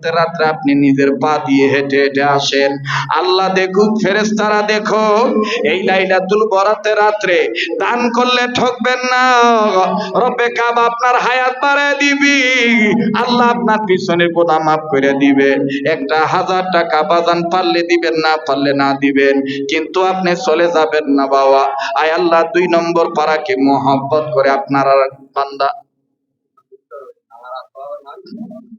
রাত্রে রাত্রে আপনি নিজের পা দিয়ে হেঁটে হেঁটে আসেন। আল্লাহ দেখুক ফেরেস্তারা দেখো এই লাইলাতুল বরাতে রাত্রে দান করলে ঠকবেন না। রব্বে কাব আপনার হায়াত বাড়ায় দিবি। আল্লাহ আপনার পিছনে গোদা মাফ করে দিবে। একটা হাজার টাকা বাজান পারলে দিবেন, না পারলে না দিবেন। কিন্তু আপনি চলে যাবেন না বাবা। আয় আল্লাহ, দুই নম্বর পাড়াকে মোহাব্বত করে আপনার বান্দা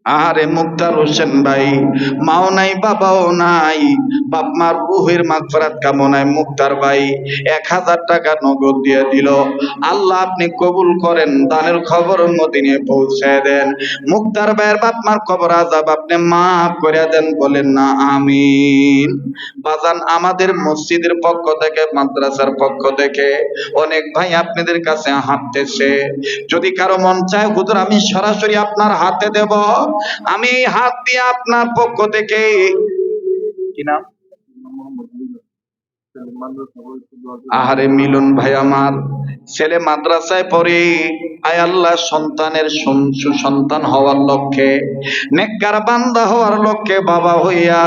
আরে মুক্তার হোসেন ভাই, মাও নাই, বাবাও নাই, বাপ মার রুহের মাগফিরাত কামনায় মুক্তার ভাই এক হাজার টাকা নগদ দিয়ে দিল। আল্লাহ আপনি কবুল করেন, দানের খবর মদিনে পৌঁছে দেন। মুক্তার ভাইয়ের বাপ মার খবর আজাব আপনি মাফ করে দেন, বলেন না, আমিন। বাজান আমাদের মসজিদের পক্ষ থেকে, মাদ্রাসার পক্ষ থেকে অনেক ভাই আপনাদের কাছে হাঁটতেছে। যদি কারও মন চায়, হুজুর, আমি সরাসরি আপনার হাতে দেব। আমি এই হাত দিয়ে আপনার পক্ষ থেকে কি নাম? আহারে মিলন ভাই আমার, ছেলে মাদ্রাসায় পড়ে, আয় আল্লাহ সন্তানের সন্তান হওয়ার লক্ষ্যে, নেককার বান্দা হওয়ার লক্ষ্যে বাবা হইয়া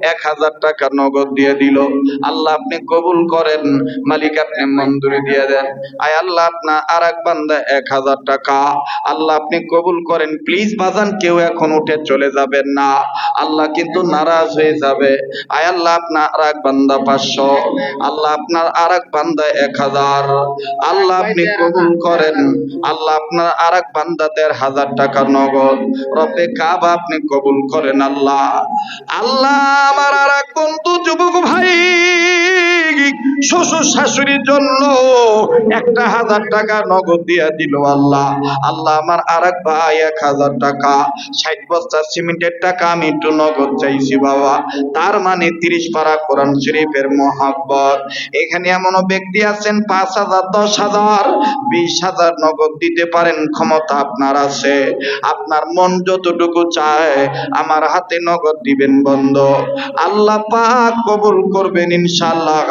এক হাজার টাকা নগদ দিয়ে দিল। আল্লাহ আপনি কবুল করেন, মালিক আপনি মঞ্জুরি দিয়ে দেন। আয় আল্লাহ আপনার আর এক বান্দা এক হাজার টাকা। আল্লাহ আপনি কবুল করেন প্লিজ বাজান, কেউ এখন উঠে চলে যাবেন না। আল্লাহ কিন্তু নারাজ হয়ে যাবে। আয় আল্লাহ আপনার আর এক বান্দা পাঁচশো। আল্লাহ আপনার আর এক বান্দা এক হাজার। আল্লাহ আপনি কবুল করেন, আল্লাহ আপনার আর এক বান্দা দেড় হাজার টাকা নগদ। রবে কাবা আপনি কবুল করেন আল্লাহ। আল্লাহ আমার আর এক বন্ধু যুবক ভাই। শ্বশুর শাশুড়ির জন্য একটা হাজার টাকা নগদ দিয়া দিল আল্লাহ। আল্লাহ আমার আর এক ভাই এক হাজার টাকা, ষাট বস্তা সিমেন্টের টাকা আমি একটু নগদ চাইছি বাবা। তার মানে তিরিশ পারা কোরআন শরীফের মহাব্বত। এখানে এমনও ব্যক্তি আছেন, পাঁচ হাজার, দশ হাজার, বিশ হাজার নগদ দিতে পারেন, ক্ষমতা আপনার আছে। আপনার মন যতটুকু চায়, আমার হাতে নগদ দিবেন বন্ধ। আল্লাহ পাক কবুল করবেন ইনশাআল্লাহ।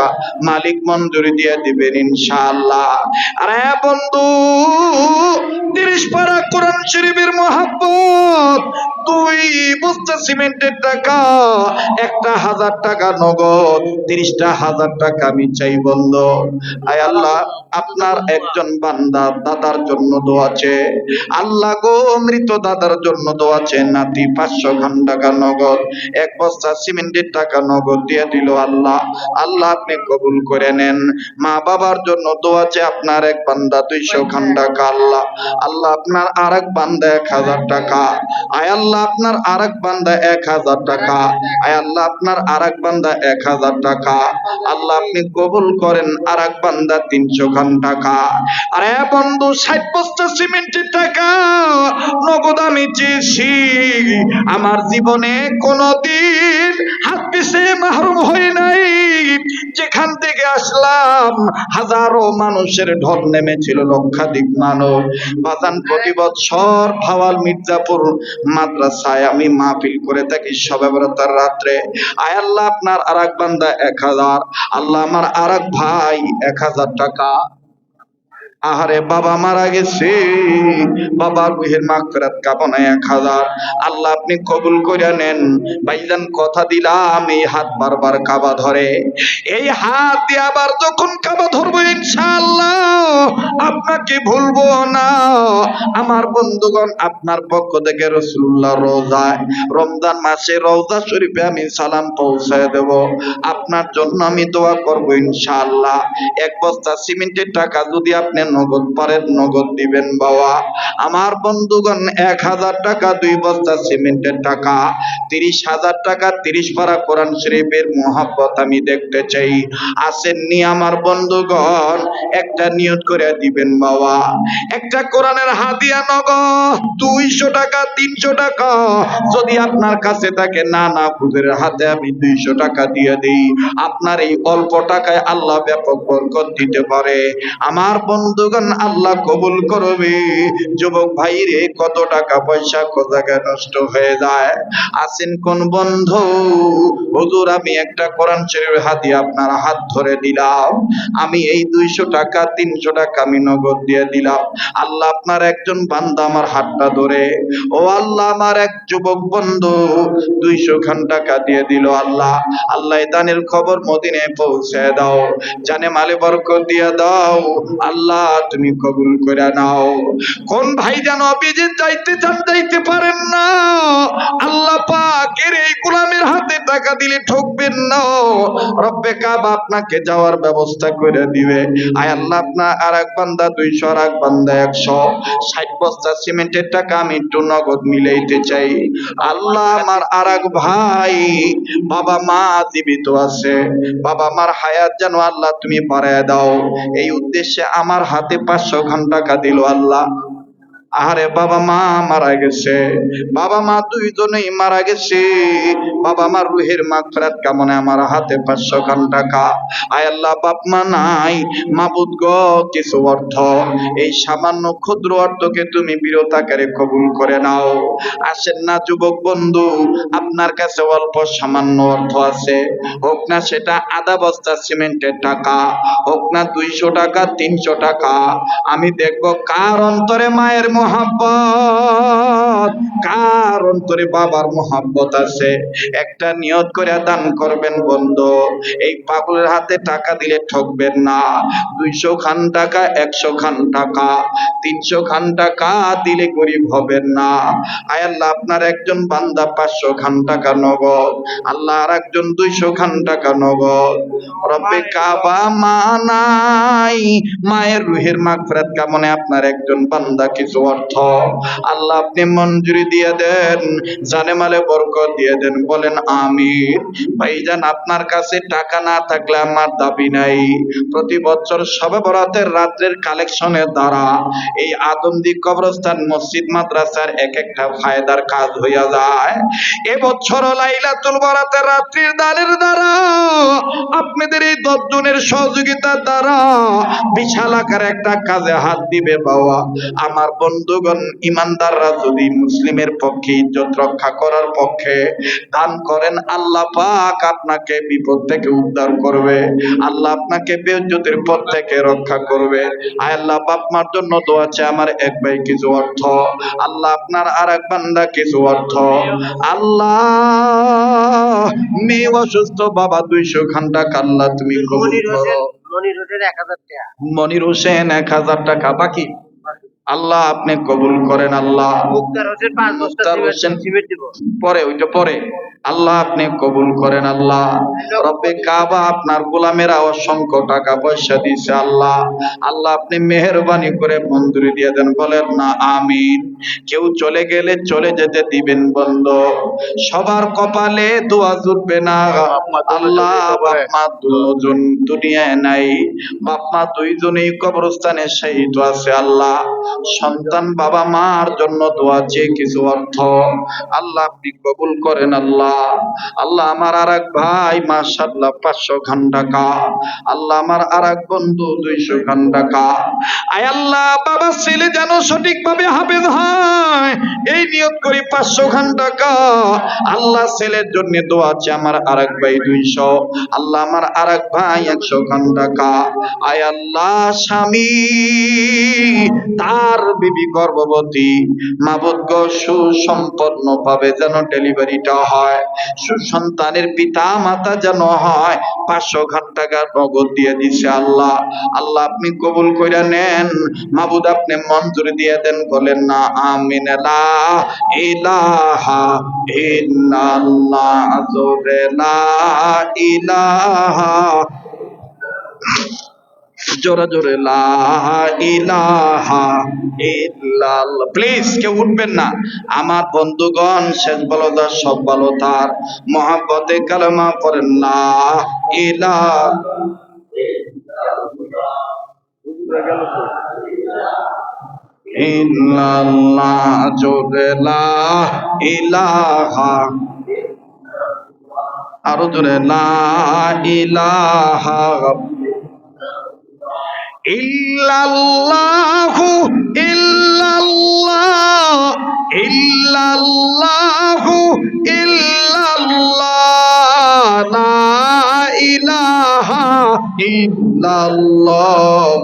মালিক মঞ্জুরি দিয়ে দিবেন ইনশাআল্লাহ। আরে বন্ধু, তিরিশ পারা কোরআন শরীফের মহাব্বত, দুই বস্তা সিমেন্টের টাকা, একটা হাজার টাকা নগদ, তিরিশটা হাজার টাকা আমি চাই বন্ধ। আয় আল্লাহ, আপনার একজন বান্দা দাদার জন্য দোয়াছে আল্লাহ গো মৃত দাদার জন্য দোয়াছে নাতি পাঁচশো খান টাকা নগদ, এক বস্তা সিমেন্টের টাকা নগদ দিয়ে দিল আল্লাহ। আল্লাহ আপনি কবুল করে নেন। মা বাবার জন্য তো দোয়াছে আপনার এক বান্দা দুইশো খান টাকা আল্লাহ। আল্লাহ আপনার আর এক বান্দা এক হাজার টাকা। আয় আল্লাহ আপনার আর এক বান্দা এক হাজার টাকা। আয় আল্লাহ আপনার আর এক বান্দা এক হাজার টাকা। আল্লাহ আপনি কবুল করেন আর এক বান্দা তিনশো খান টাকা। আরে বন্ধু, ষাট বস্তা সিমেন্টের টাকা নগদ আমি চেয়েছি। আমার জীবনে কোনদিন হাত পিছে মাহরুম হই নাই। যেখান থেকে আসলাম, হাজারো মানুষের ঢল নেমেছিল লক্ষাধিক মানব বাজান প্রতি বছর ভাওয়াল মির্জাপুর মাদ্রাসায় আমি মাহফিল করে থাকি সবে বরাতার রাত্রে। আয় আল্লাহ, আপনার আর এক বান্দা এক হাজার। আল্লাহ আমার আর ভাই এক হাজার টাকা। আহারে বাবা মারা গেছে। বাবা রুহের মাগফিরাত কামনা এক হাজার। আল্লাহ আপনি কবুল করে নেন। ভাইজান কথা দিলাম, এই হাত বারবার কাবা ধরে। এই হাত আবার যখন কাবা ধরবো, ইনশাআল্লাহ আপনাকে ভুলবো না। আমার বন্ধুগণ, আপনার পক্ষ থেকে রসুল্লাহ রোজায়, রমজান মাসে রোজা শরীফে আমি সালাম পৌঁছায় দেব। আপনার জন্য আমি দোয়া করব, ইনশাআল্লাহ। এক বস্তা সিমেন্টের টাকা যদি আপনি নগদ পারেন নগদ দিবেন বাবা। আমার বন্ধুগণ, এক হাজার টাকা, দুই বস্তা সিমেন্টের টাকা, তিরিশ হাজার টাকা, তিরিশ পারা কোরআন শরীফের মোহাব্বত আমি দেখতে চাই। আসেননি আমার বন্ধুগণ, একটা নিয়ত করে দিবেন বাবা। একটা কোরআনের হাদিয়া নগদ, দুইশো টাকা, তিনশো টাকা। যদি আপনার কাছে থাকে, না না খুদের হাতে আমি দুইশো টাকা দিয়ে দিই। আপনার এই অল্প টাকায় আল্লাহ ব্যাপক বরকত দিতে পারে। আমার বন্ধু বন্ধুগণ, আল্লাহ কবুল করবে। যুবক ভাই রে কত টাকা পয়সা জায়গায় নষ্ট হয়ে যায়? আসেন কোন বন্ধু? হুজুর, আমি একটা কোরআন শরীফের হাতি আপনার হাত ধরে দিলাম আমি এই দুইশো টাকা, তিনশো টাকা আমি নগদ দিয়ে দিলাম। আল্লাহ আপনার একজন বান্দা আমার হাতটা ধরে। ও আল্লাহ, আমার এক যুবক বন্ধু, দুইশো খান টাকা দিয়ে দিল আল্লাহ। আল্লাহ দানের খবর মদিনে পৌঁছে দাও। জানে মালে বরকত দিয়ে দাও। আল্লাহ তুমি কবুল করে নাও। কোন ভাই যেন অভিজিৎ যাইতে চান যাইতে পারেন না। আল্লাহ পাকের এই গোলামের হাতে টাকা দিলে ঠকবেন না। রব্বে কাবা আপনাকে যাওয়ার ব্যবস্থা করে দিবে। আয় আল্লাহ, আপনার আর এক বান্দা, দুইশো, আর এক বান্দা, একশো। ষাট বস্তা সিমেন্টের টাকা আমি একটু নগদ মিলাইতে চাই। আল্লাহ আমার আর এক ভাই, বাবা মা জীবিত আছে। বাবা মার হায়াত যেন আল্লাহ তুমি বাড়ায় দাও। এই উদ্দেশ্যে আমার হাতে পাঁচশো ঘণ্টা টাকা আল্লাহ। আরে বাবা মা মারা গেছে। বাবা মা দুইজনেই মারা গেছে। বাবা মার রুহের মাগফিরাত কামনে আমার হাতে পাঁচশো খান টাকা। আয় আল্লাহ, বাপ মা নাই। মাবুদ গ, কিছু অর্থ। এই সামান্য ক্ষুদ্র অর্থকে তুমি বিরতাকারে কবুল করে নাও। আসেন না যুবক বন্ধু, আপনার কাছে অল্প সামান্য অর্থ আছে। হোক না সেটা আধা বস্তা সিমেন্টের টাকা, হোক না দুইশো টাকা, তিনশো টাকা। আমি দেখব কার অন্তরে মায়ের মোহাব্বত। কার অন্তরে বাবার মোহাব্বত আছে। একটা নিয়ত করে দান করবেন বন্ধু। এই পাগলের হাতে টাকা দিলে ঠকবেন না। দুইশো খান টাকা, একশো খান টাকা। তিনশো খান টাকা দিলে গরিব হবেন না। আয় আল্লাহ, আপনার একজন বান্দা পাঁচশো খান টাকা নগদ। আল্লাহ আর একজন দুইশো খান টাকা নগদ। রব্বে কাবা মানাই মায়ের রুহের মাগফিরাত কামনে আপনার একজন বান্দা কিছু অর্থ। আল্লাহ আপনি মঞ্জুরি দিয়ে দেন জানে মালে বরকত দিয়ে দেন, বলেন আমিন। ভাইজান, আপনার কাছে টাকা না থাকলে আমার দাবি নাই। প্রতি বছর সবে বরাতের রাত্রের কালেকশনের দ্বারা এই আদমদি কবরস্থান, মসজিদ, মাদ্রাসার এক একটা ফায়দার কাজ হইয়া যায়। এবছর লাইলাতুল বরাতের রাত্রির দানের দ্বারা আপনাদের এই দশজনের সহযোগিতার দ্বারা বিশাল আকার একটা কাজে হাত দিবে বাবা। আমার বন্ধুগণ ইমানদাররা যদি মুসলিমের পক্ষে ইজ্জত রক্ষা করার পক্ষে দান করেন আল্লাহ পাক আপনাকে বিপদ থেকে উদ্ধার করবে আল্লাহ আপনাকে বেজ্জতের পথ থেকে রক্ষা করবে। আয় আল্লাহ বাপ মার জন্য দোয়া চাই আমার এক ভাই কিছু অর্থ আল্লাহ আপনার আর এক বান্দা কিছু অর্থ। আল্লাহ মেয়ে অসুস্থ বাবা দুইশো ঘণ্টা কাল্লা তুমি কবুল করো। মনির হোসেন এক হাজার টাকা। মনির হোসেন এক হাজার টাকা বাকি আল্লাহ আপনি কবুল করেন আল্লাহ পরে ওইটা পরে আল্লাহ আপনি কবুল করেন আল্লাহ। রব্বে কাবা আপনার গোলামেরা অসংখ্য টাকা পয়সা দিছে আল্লাহ। আল্লাহ আপনি মেহরবানি করে মঞ্জুরি দিয়ে দেন বলেন না আমিন। কেউ চলে গেলে চলে যেতে দিবেন বন্ধ। সবার কপালে দোয়া জুটবে না। আল্লাহ বাপ মা দুজন দুনিয়ায় নাই। বাপ মা দুইজনেই কবরস্থানে শহীদ আছে আল্লাহ। সন্তান বাবা মার জন্য দোয়া চেয়ে কিছু অর্থ। আল্লাহ আপনি কবুল করেন আল্লাহ। আল্লাহ আমার আর এক ভাই মাশাল্লাহ পাঁচশো খান টাকা। আল্লাহ আমার আর এক বন্ধু, দুইশো খান টাকা। আয় আল্লাহ, বাবা ছেলে যেন সঠিকভাবে হাফেজ হয়। এই নিয়ত করি পাঁচশো খান টাকা। আল্লাহ ছেলের জন্য দোয়া আছে আমার আর এক ভাই দুইশো। আল্লাহ আমার আর এক ভাই একশো খান টাকা। আয় আল্লাহ, স্বামী, তার বিবি গর্ভবতী, মাবুদ সুসম্পন্ন ভাবে যেন ডেলিভারিটা হয়, সুসন্তানের পিতা মাতা যেন হয়, পাঁচশো ঘাট নগদ দিয়ে দিছে আল্লাহ। আল্লাহ আপনি কবুল করে নেন, মাবুদ আপনি মঞ্জুরি দিয়ে দেন, বলেন না, আমিন ইলাহা ইলাহা জোরে জোরে প্লিজ কেউ উঠবেন না। আমার বন্ধুগণ, শেষ বলো তার সব বলো তার। মহাব্বতে কালেমা পড়েন, লা জোরে, লা ইলাহা। আরও জোরে, লা ইলাহা। ইল্লাল্লাহু, ইল্লাল্লাহ ইল্লাল্লাহু, ইল্লাল্লাহ, লা ইলাহা ইল্লাল্লাহ,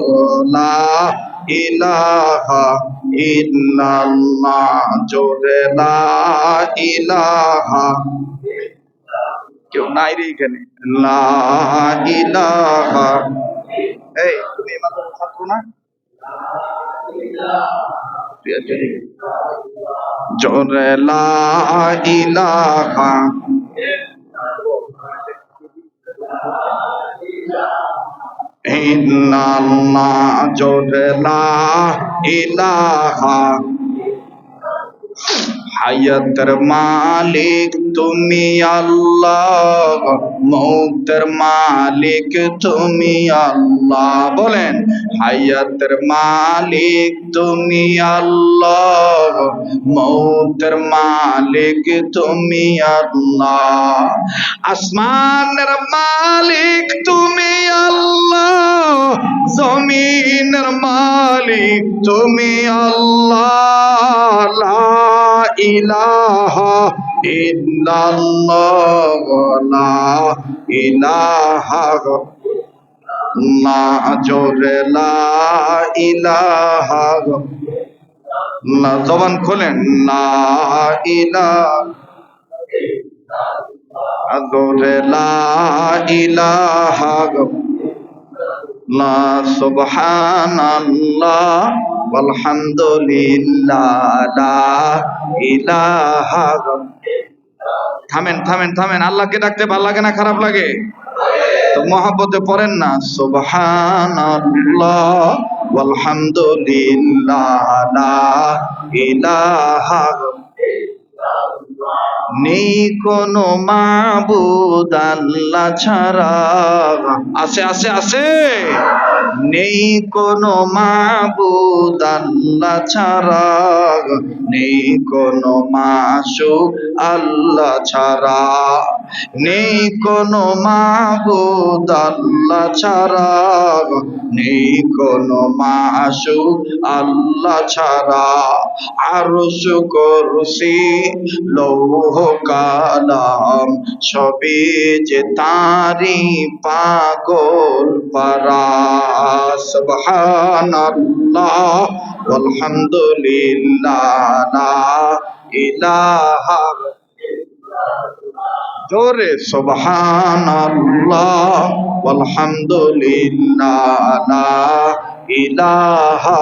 লা ইলাহা ইল্লাল্লাহ, জোরে লা ইলাহা। কেউ নাই রে এখানে। লা ইলাহা। এই তুমি মাত্র ছাত্র না? জোরে ইলাহা। ইলাহা। হায়াতের মালিক, তুমি আল্লাহ। মৌতের মালিক, তুমি আল্লাহ। বলেন হায়াতের মালিক, তুমি আল্লাহ। মৌতের মালিক, তুমি আল্লাহ। আসমানের মালিক, তুমি আল্লাহ। জমিনের মালিক, তুমি আল্লাহ। ইলাহা ইল্লাল্লাহ লা ইলাহা না জোরে লা না জবান খোলেন, লা ইলাহা জোরে লা ইলাহা লা সুবহানাল্লাহ আলহামদুলিল্লাহ ইলাহা থামেন থামেন থামেন। আল্লাহকে ডাকতে ভালো লাগে না, খারাপ লাগে? তো মহাব্বতে পড়েন না, সুবহানাল্লাহ আলহামদুলিল্লাহ লা ইলাহা নেই কোনো মাবুদ আল্লাহ ছাড়া। আছে আছে আছে। নেই কোনো মাবুদ আল্লাহ ছাড়া। নেই কোনো মাসুক আল্লাহ ছাড়া। নেই কোনো মাবুদ আল্লাহ ছাড়া। নেই কোনো মাসুক আল্লাহ ছাড়া। আরশ করসি, লৌহ কালাম সবে যে তারি পাগল পারা সুবহানাল্লাহ জোরে সুবহানাল্লাহ আলহামদুলিল্লাহ ইলাহা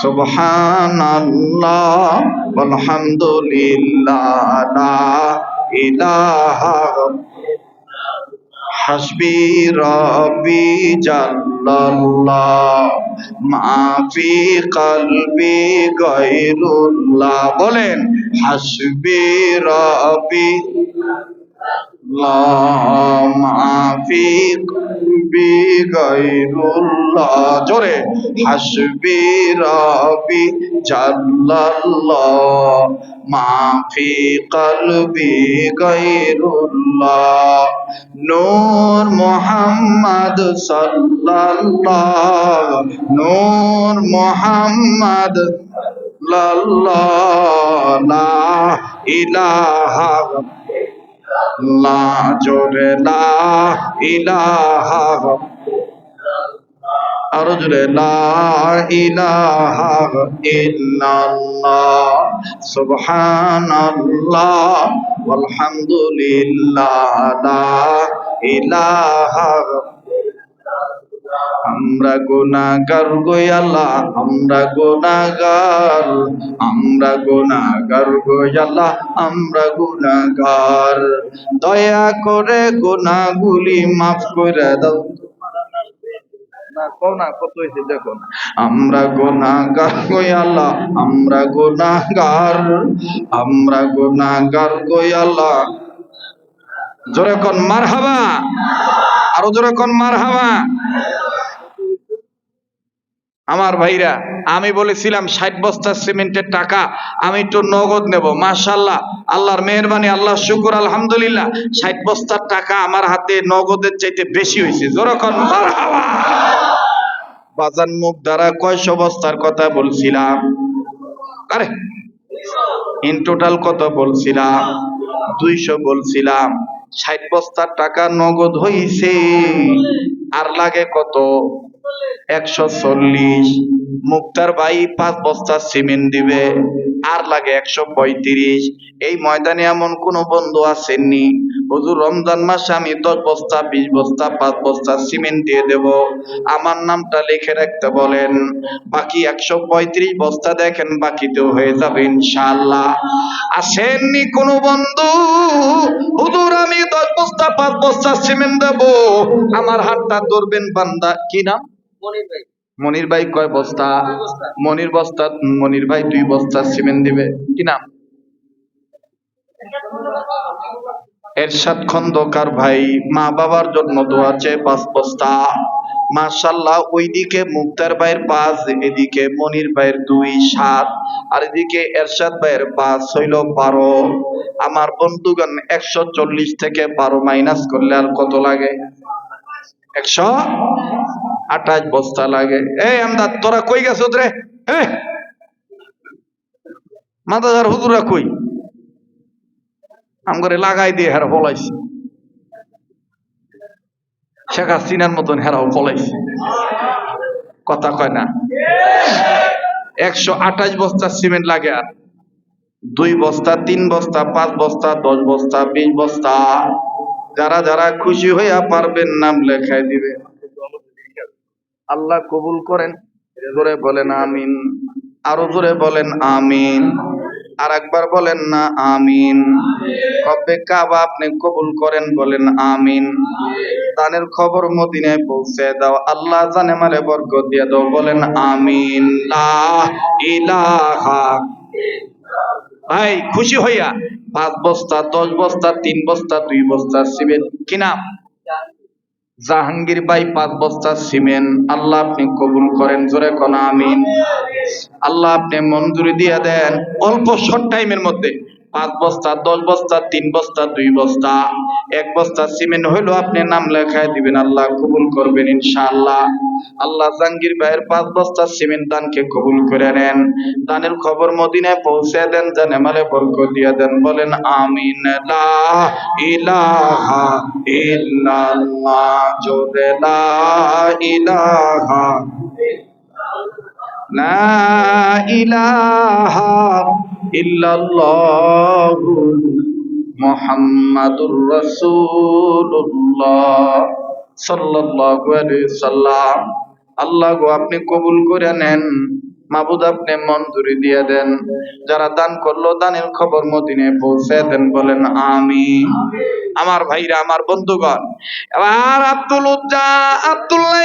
সুবহানাল্লাহ আলহামদুলিল্লাহ লা ইলাহা হাসবি রব্বি জাল্লাল্লাহ মা ফি কলবি গায়রুল্লাহ বলেন হাসবি রব্বি لا ما في قلبي غير الله জোরে, হাসবি রবি জাল্লাল্লাহ। মা ফি কলবি গায়রুল্লাহ। নূর মুহাম্মদ সাল্লাল্লাহ। নূর মুহাম্মদ লাল্লাহ ইলাহা লা জোরে ইলাহা আরও জোরে লা ইলাহা ইল্লাল্লাহ সুবহানাল্লাহ আলহামদুলিল্লাহ লা ইলাহা আমরা গুনাহগার গোয়ালা আমরা গুনাহগার আমরা গুনাহগার গোয়ালা আমরা গুনাহগার। দয়া করে গুনাহগুলি মাফ করে দাও। কত হয়েছে দেখুন আমরা কই আল্লাহ, আমরা গুনাহগার, আমরা কই আল্লাহ। জোরে কোন মারহাবা, আরও জোরে কোন মারহাবা। আমার ভাইরা, আমি বলেছিলাম, ষাট বস্তা সিমেন্টের টাকা আমি একটু নগদ নেব। মাশাল্লাহ আল্লাহর মেহরবানি আল্লাহ শুকুর, আলহামদুলিল্লাহ, ষাট বস্তার টাকা আমার হাতে নগদের চাইতে বেশি হয়েছে। যেরকম বাজান মুখ দ্বারা কয়শো বস্তার কথা বলছিলাম? আরে ইন টোটাল কত বলছিলাম? দুইশো বলছিলাম। ষাট বস্তার টাকা নগদ হইছে। আর লাগে কত? একশো চল্লিশ। মুক্তার ভাই পাঁচ বস্তা সিমেন্ট দিবে, আর লাগে একশো পঁয়ত্রিশ। এই ময়দানে এমন কোন বন্ধু আসেননি। হুজুর রমজান মাসে আমি দশ বস্তা, বিশ বস্তা, পাঁচ বস্তা সিমেন্ট দিয়ে দেব। আমার নামটা লিখে রাখতে বলেন। বাকি একশো পঁয়ত্রিশ বস্তা দেখেন, বাকিতেও হয়ে যাবে ইনশাআল্লাহ। আসেননি কোন বন্ধু? হুজুর, আমি দশ বস্তা, পাঁচ বস্তা সিমেন্ট দেবো। আমার হাতটা ধরবেন বান্দা। কি নাম? মনির ভাই। কয় বস্তা? মনির বস্তা মনির ভাই দুই বস্তা সিমেন্ট দিবে। কি নাম? এরশাদ খন্দকার ভাই মা বাবার জন্য দোয়া চেয়ে পাঁচ বস্তা। মাশাল্লাহ ওইদিকে মুক্তার ভাইয়ের পাঁচ এদিকে মনির ভাইয়ের দুই সাত আর এদিকে এরশাদ ভাইয়ের পাঁচ হইল বারো। আমার বন্ধুগণ একশো চল্লিশ থেকে বারো মাইনাস করলে আর কত লাগে? একশো? আঠাশ বস্তা লাগে। এই আমদাদ, তোরা কই গেছ রে? মাদাজার হুজুরা কই? আমগরে লাগাই দিয়ে হেরা পলাইছে। শেখ হাসিনার মতন হেরাও পলাইছে। কথা কয় না? একশো আঠাশ বস্তা সিমেন্ট লাগে আর। দুই বস্তা, তিন বস্তা, পাঁচ বস্তা, দশ বস্তা, বিশ বস্তা। যারা যারা খুশি হইয়া পারবেন, নাম লেখাই দিবে। আল্লাহ কবুল করেন? জোরে বলেন আমিন। আরও জোরে বলেন আমিন। আর একবার বলেন না, আমিন। কবে কাবা আপনি কবুল করেন বলেন আমিন। দানের খবর মদিনায় পৌঁছে দাও। আল্লাহ জানে মালে বরকত দিয়ে দাও, বলেন আমিন। লা ভাই, খুশি হইয়া পাঁচ বস্তা, দশ বস্তা, তিন বস্তা, দুই বস্তা, সিমেন্ট, কি নাম? জাহাঙ্গীর ভাই পাঁচ বস্তা সিমেন্ট, আল্লাহ আপনি কবুল করেন, জোরে কোন, আমিন। আল্লাহ আপনি মঞ্জুরি দিয়ে দেন অল্প শর্ট টাইমের মধ্যে। পাঁচ বস্তা, দশ বস্তা, তিন বস্তা, দুই বস্তা, এক বস্তা সিমেন্ট হইল আপনি নাম লেখায় দিবেন, আল্লাহ কবুল করবেন ইনশাআল্লাহ। আল্লাহ জাহাঙ্গীর ভাইয়ের পাঁচ বস্তা সিমেন্ট দানকে কবুল করে নেন। দানের খবর মদিনায় পৌঁছে দেন, জানে মালে বরকত দিয়ে দেন, বলেন আমিন, লা ইলাহা ইল্লাল্লাহ, জোরে লা ইলাহা লা ইলাহা আল্লাহ গো, আপনি কবুল করে নেন। মাবুদ, আপনি মঞ্জুরি দিয়ে দেন। যারা দান করল, দানের খবর মদিনে পৌঁছে দেন, বলেন আমি আমার ভাইরা, আমার বন্ধুগণ, এবার আব্দুল উজ্জা, আব্দুল্লাহ